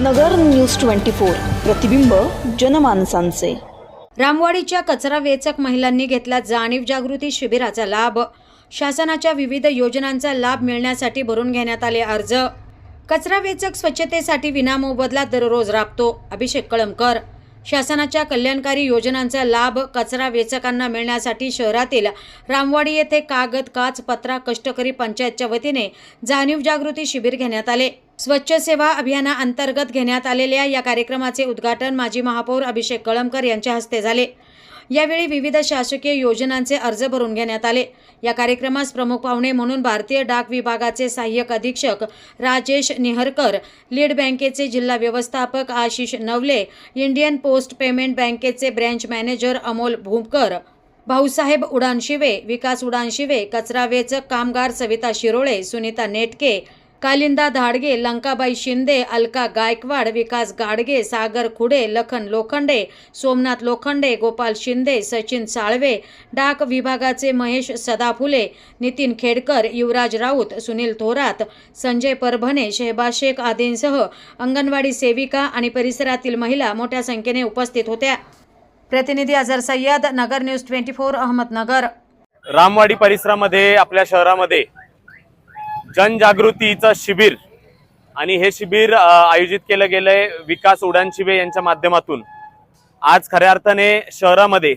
नगर news twenty four. प्रतिबिंब जनमानसांचे. रामवाडीच्या कचरा वेचक महिलांनी घेतला जाणीव जागृती शिबिराचा लाभ. शासनाच्या विविध योजनांचा लाभ मिळण्यासाठी भरून घेण्यात आले अर्ज. कचरा वेचक स्वच्छतेसाठी विनामोबदला दररोज राबतो अभिषेक कळमकर. शासनाच्या कल्याणकारी योजनांचा लाभ कचरा वेचकांना मिळण्यासाठी शहरातील रामवाडी येथे कागद काच पत्रा कष्टकरी पंचायतच्या वतीने जाणीव जागृती शिबिर घेण्यात आले. स्वच्छ सेवा अभियानाअंतर्गत घेण्यात आलेल्या या कार्यक्रमाचे उद्घाटन माजी महापौर अभिषेक कळमकर यांच्या हस्ते झाले. यावेळी विविध शासकीय योजनांचे अर्ज भरून घेण्यात आले. या कार्यक्रमास प्रमुख पाहुणे म्हणून भारतीय डाक विभागाचे सहाय्यक अधीक्षक राजेश निहरकर लीड बँकेचे जिल्हा व्यवस्थापक Ashish Navale Indian post payment बँकेचे ब्रँच मॅनेजर अमोल भूमकर भाऊसाहेब उडानशिवे विकास उडानशिवे कचरा वेचक कामगार सविता शिरोळे सुनीता नेटके कालिंदा धाडगे लंकाबाई शिंदे अलका गायकवाड विकास गाडगे सागर खुडे लखन लोखंडे सोमनाथ लोखंडे गोपाल शिंदे सचिन साळवे डाक विभागाचे महेश सदाफुले नितीन खेडकर युवराज राऊत सुनील थोरात संजय परभणे शेहबा शेख आदींसह अंगणवाडी सेविका आणि परिसरातील महिला मोठ्या संख्येने उपस्थित होत्या. प्रतिनिधी Azhar Sayyad Nagar news twenty four Ahmednagar. Ramwadi परिसरामध्ये आपल्या शहरामध्ये जनजागृतीचं शिबिर. आणि हे शिबिर आयोजित केलं गेलंय विकास उडानशिवे यांच्या माध्यमातून. आज खऱ्या अर्थाने शहरामध्ये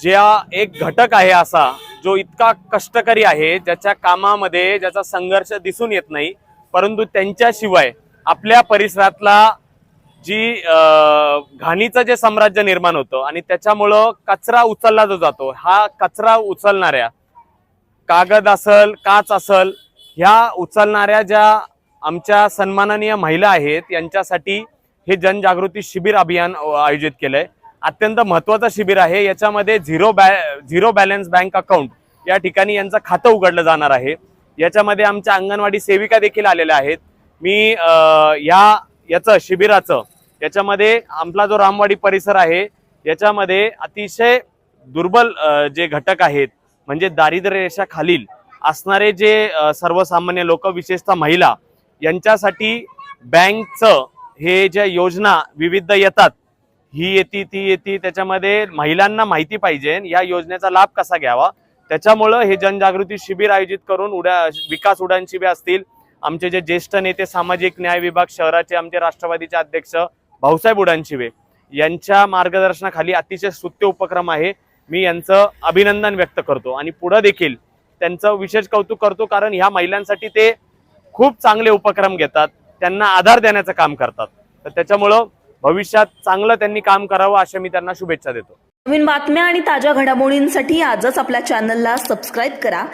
ज्या एक घटक आहे असा जो इतका कष्टकरी आहे ज्याच्या कामामध्ये ज्याचा संघर्ष दिसून येत नाही परंतु त्यांच्याशिवाय आपल्या परिसरातला जी घाणीचं जे साम्राज्य निर्माण होतं आणि त्याच्यामुळं कचरा उचलला जो जातो हा कचरा उचलणाऱ्या कागद असल काच असल ह्या उचलणाऱ्या ज्या आमच्या सन्माननीय महिला आहेत यांच्यासाठी हे जनजागृती शिबिर अभियान आयोजित आयोजित केलंय. अत्यंत महत्वाचं शिबिर आहे. याच्यामध्ये झिरो बॅ झिरो बॅलन्स बँक अकाउंट या ठिकाणी यांचं खातं उघडलं जाणार आहे. याच्यामध्ये आमच्या अंगणवाडी सेविका देखील आलेल्या आहेत. मी ह्या या याचं शिबिराचं याच्यामध्ये आपला जो रामवाडी परिसर आहे याच्यामध्ये अतिशय दुर्बल जे घटक आहेत म्हणजे दारिद्र्य रेषा खालील असणारे जे सर्वसामान्य लोक विशेषतः महिला यांच्यासाठी बँकचं हे ज्या योजना विविध येतात ही येती ती येते त्याच्यामध्ये महिलांना माहिती पाहिजे या योजनेचा लाभ कसा घ्यावा? त्याच्यामुळं हे जनजागृती शिबिर आयोजित करून उड्या विकास उड्डाण शिबिर असतील. आमचे जे ज्येष्ठ नेते सामाजिक न्याय विभाग शहराचे आमचे राष्ट्रवादीचे अध्यक्ष भाऊसाहेब उडानशिवे यांच्या मार्गदर्शनाखाली अतिशय स्तुत्य उपक्रम आहे. मी यांचं अभिनंदन व्यक्त करतो. आणि पुढं देखील त्यांचं विशेष कौतुक करतो कारण ह्या महिलांसाठी ते खूप चांगले उपक्रम घेतात त्यांना आधार देण्याचं काम करतात. तर त्याच्यामुळं भविष्यात चांगलं त्यांनी काम करावं अशा मी त्यांना शुभेच्छा देतो. नवीन बातम्या आणि ताज्या घडामोडींसाठी आजच आपल्या चॅनलला सबस्क्राईब करा.